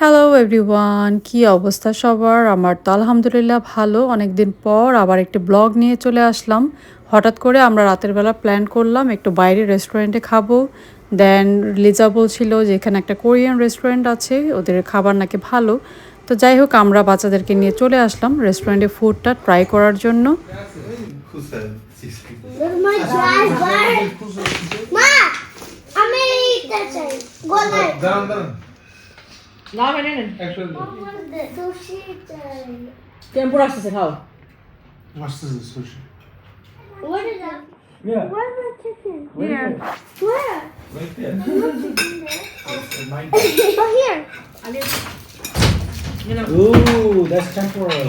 Hello everyone কি অবস্থা সবার? আমার তো আলহামদুলিল্লাহ ভালো। অনেক দিন পর আবার একটি ব্লগ নিয়ে চলে আসলাম। হঠাৎ করে আমরা রাতের বেলা প্ল্যান করলাম একটু বাইরে রেস্টুরেন্টে খাব। দেন লিজা বলছিল যে এখানে একটা কোরিয়ান রেস্টুরেন্ট আছে ওদের খাবার নাকি ভালো। তো যাই হোক আমরা বাচ্চাদেরকে নিয়ে চলে আসলাম রেস্টুরেন্টে ফুডটা ট্রাই করার জন্য. Ma, আমি চাই না মেনে নেন Actually, সুশি চাই টেম্পুর আসতেছে খাও what's this sushi? What is that? Yeah. Where's the chicken? Here. Where? Right there. Oh, here. Ooh, that's temporary.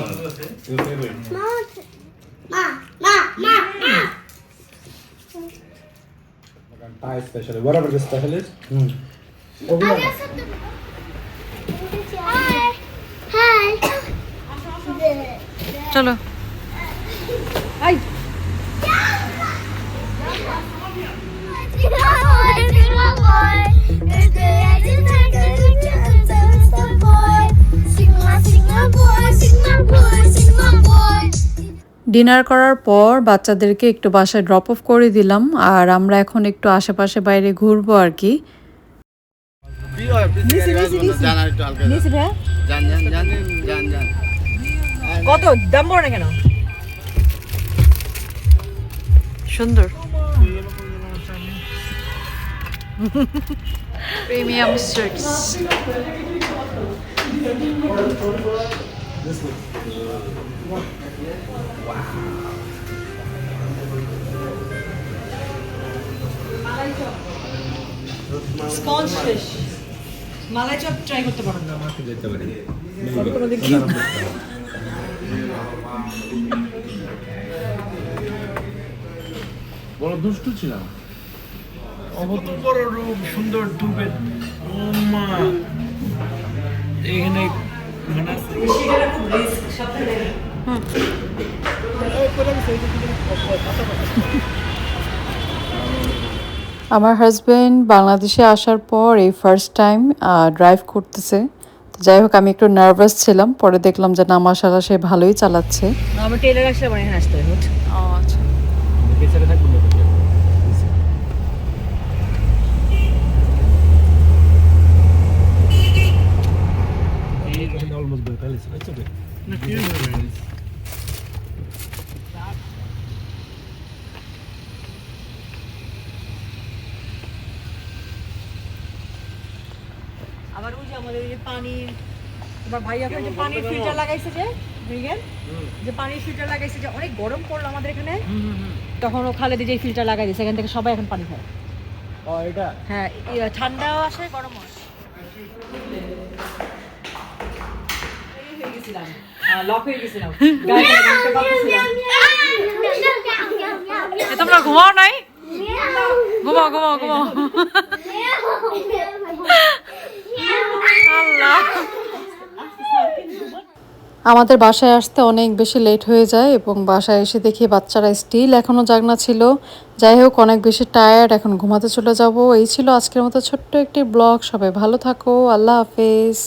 Your favorite. Ma, ma, ma, ma, ma. Thai special, whatever the special is. Mm. I got something. Hi. চলো। আই। Dinner করার পর বাচ্চাদেরকে একটু বাসায় drop of করে দিলাম আর আমরা এখন একটু আশেপাশে বাইরে ঘুরবো আর কি। নিচে নিচে নিচে নিচে ভাইয়া কত? দাম বড় না কেন? সুন্দর। Premium starts sponge fish malai chop try করতে পারো। কোনো দেখি বড় দুষ্টু ছিলাম। অত বড় রূপ সুন্দর ডুবে মা এখানে মানে আমার হাজবেন্ড বাংলাদেশে আসার পর এই ফার্স্ট টাইম ড্রাইভ করতেছে। যাই হোক আমি একটু নার্ভাস ছিলাম। পরে দেখলাম যে না মাসাল্লাহ সে ভালোই চালাচ্ছে। আমি টেলার আসলে আমার এখানে আসতে হবে আচ্ছা। আবার ওই যে আমাদের যে পানির তোমার ভাই আপনার যে পানির ফিল্টার লাগাইছে যে ব্রিগেন যে পানির ফিল্টার লাগাইছে যে অনেক গরম পড়ল আমাদের এখানে তখন ও খালেদি যে ফিল্টার লাগাই দিয়েছে এখান থেকে সবাই এখন পানি খায় ও, এটা? হ্যাঁ ইয়ে, ঠান্ডাও আসে গরমও হয়ে হয়ে তোমরা ঘুমাও নাই ঘুমাও ঘুমাও ঘুমাও আমাদের বাসায় আসতে অনেক বেশি লেট হয়ে যায় এবং বাসায় এসে দেখি বাচ্চারা স্টিল এখনও জাগনা ছিল। যাই হোক, অনেক বেশি টায়ার্ড এখন ঘুমাতে চলে যাব। এই ছিল আজকের মতো ছোট্ট একটি ব্লগ সবাই ভালো থাকো। আল্লাহ হাফেজ।